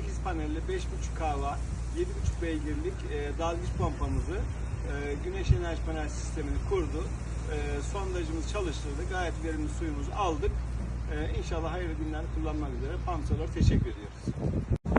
8 panelli 5.5 kahva 7.5 beygirlik e, dalgıç pompamızı e, güneş enerji panel sistemini kurdu. E, sondajımızı çalıştırdı. Gayet verimli suyumuzu aldık. E, inşallah hayırlı günler kullanmak üzere. Pamsalar teşekkür ediyoruz.